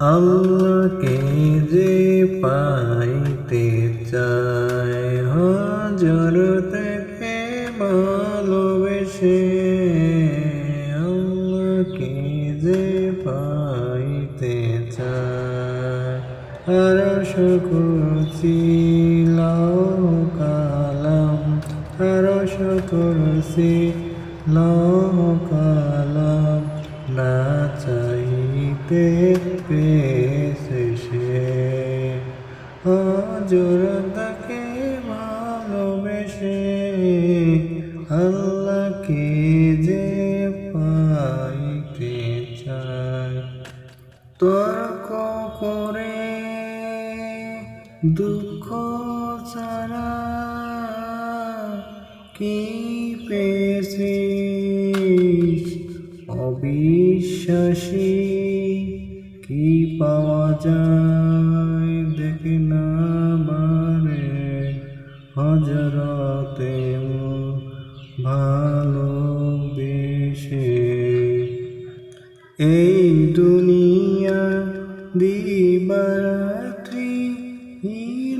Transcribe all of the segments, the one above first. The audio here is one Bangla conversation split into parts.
আল্লাহকে যে পাইতে চায়, হজর থেকে ভালোবেসে। আল্লাহকে যে পাইতে চায়, আর শুকুরছি কালাম। আর শুকুরছি কালাম। না চাইতে পেয়েছে সে হজর তাকে ভালোবেসে আল্লাহকে যে পাইতে চায়। তর্ক করে, দুঃখ ছাড়া কি পেয়েছিস অবিশ্বাসী কি পাওয়া যায় দেখে না মারে হজরতে ভালোবেসে এই দুনিয়া দিবারাত্রি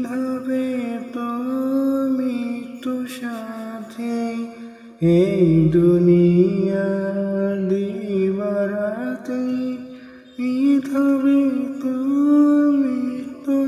হবে তো মৃত্যু সাথে। এই দুনিয়া রাতে ধরে তুমি